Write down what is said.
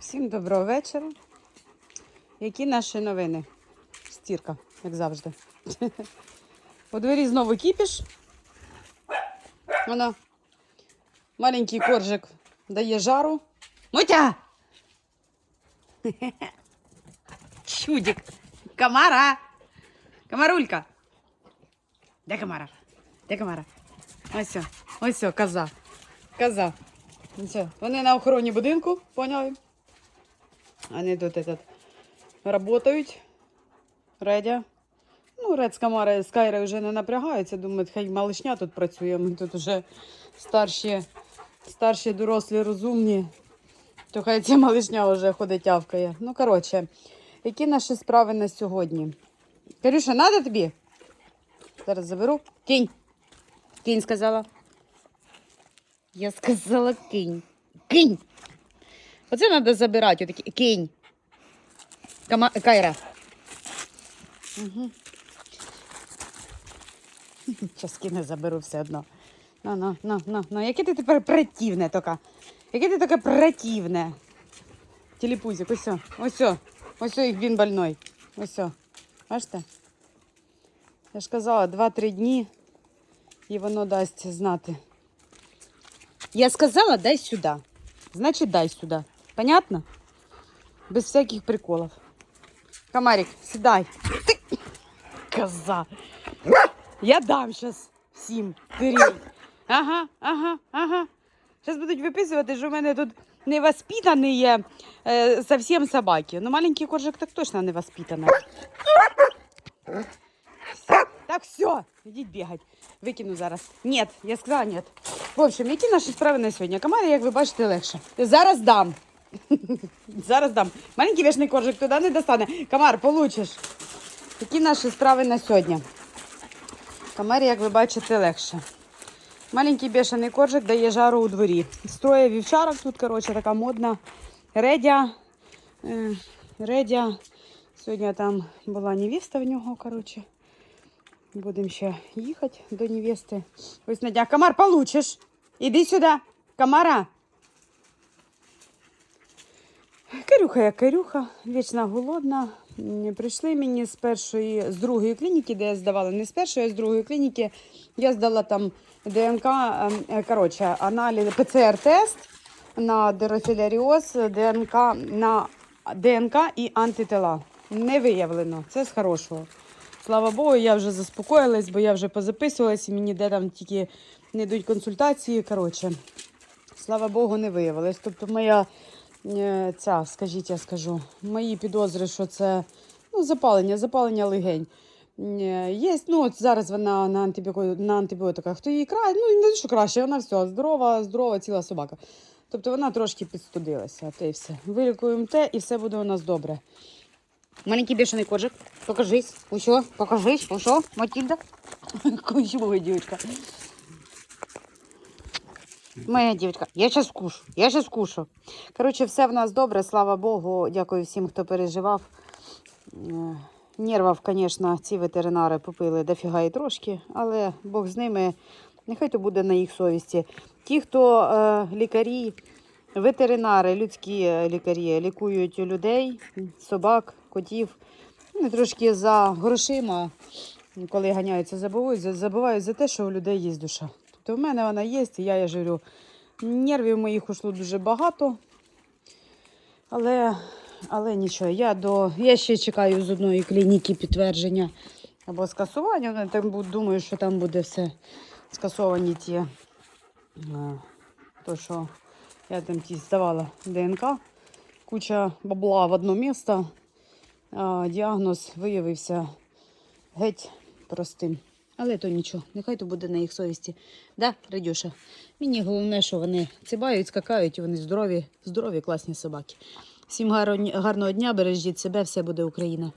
Всім доброго вечора. Які наші новини? Стірка, як завжди. У дворі знову кіпіш. Вона маленький коржик дає жару. Мотя! Чудик. Комара. Комарулька. Де комара? Де комара? Ось, ось, коза. Коза. Вони на охороні будинку, поняли? Вони тут этот, работають. Редя. Ну, Ред з Камара з Кайра вже не напрягаються. Думають, хай малишня тут працює. Ми тут вже старші, старші дорослі, розумні. То хай ця малишня вже ходить тявкає. Ну, коротше, які наші справи на сьогодні? Карюша, надо тобі? Зараз заберу. Кінь. Кінь сказала. Я сказала кинь. Кинь. Оце треба забирати. Отакі. Кинь. Кама... Кайра. Угу. Зараз кине заберу все одно. Ну, ну, ну, ну, ну. Яке ти тепер противне така. Яке ти таке противне. Телепузик, ось. Ось. Ось їх він больной. Ось. Бачите? Я ж казала, 2-3 дні і воно дасть знати. Я сказала, дай сюда. Значит, дай сюда. Понятно? Без всяких приколов. Комарик, седай. Ты... Коза. Я дам сейчас всім дурей. Ага, ага, ага. Зараз будуть виписувати, що в мене тут невоспитані є е, совсем собаки. Ну, маленький коржик так точно невоспитаний. Так, все, ідіть бігати. Викину зараз. Ні, я сказала ні. В общем, які наші справи на сьогодні? Комарі, як ви бачите, легше. Зараз дам. Зараз дам. Маленький вішний коржик туди не достане. Комар, получиш. Які наші справи на сьогодні? Комарі, як ви бачите, легше. Маленький бешений коржик дає жару у дворі. Строє вівчарок тут, коротше, така модна. Редя. Е, Редя. Сьогодні там була невіста в нього, коротше. Будемо ще їхати до невести. Ось Надя, комар получиш. Іди сюди. Комара. Карюха, як карюха, вічно голодна. Прийшли мені з першої, з другої клініки, де я здавала, не з першої, а з другої клініки. Я здала там ДНК, ем, е, коротше, аналіз, ПЦР-тест на дерофіляріоз, ДНК на ДНК і антитела. Не виявлено. Це з хорошого. Слава Богу, я вже заспокоїлась, бо я вже позаписувалась і мені де там тільки не йдуть консультації. Коротше, слава Богу, не виявилось. Тобто моя ця, скажіть, я скажу, мої підозри, що це ну, запалення, запалення легень. Е, Є, ну от зараз вона на, антибіотиках, на антибіотиках, то їй край, ну не що краще, вона все, здорова, здорова, ціла собака. Тобто вона трошки підстудилася, те і все. Вилікуємо те, і все буде у нас добре. Маленький бешеный коржик. Покажись. Усё, покажись. Усё, Матильда. Кучевая девочка. Моя девочка. Я сейчас кушу. Я сейчас кушу. Коротше, все в нас добре, слава Богу. Дякую всім, хто переживав. Е, Нервів, звісно, ці ветеринари попили дофіга і трошки, але Бог з ними. Нехай то буде на їх совісті. Ті, хто е, лікарі, ветеринари, людські е, лікарі лікують людей, собак, котів. Вони трошки за грошима, коли ганяються, забувають, забувають за те, що у людей є душа. Тобто в мене вона є, і я, я ж нервів моїх ушло дуже багато. Але, але нічого, я, до, я ще чекаю з одної клініки підтвердження або скасування. Там, думаю, що там буде все скасовані ті, е, то, що я там ті здавала ДНК, куча бабла в одно місце, а діагноз виявився геть простим. Але то нічого, нехай то буде на їх совісті. Да, Радюша? Мені головне, що вони цибають, скакають, і вони здорові, здорові, класні собаки. Всім гарно- гарного дня, бережіть себе, все буде Україна.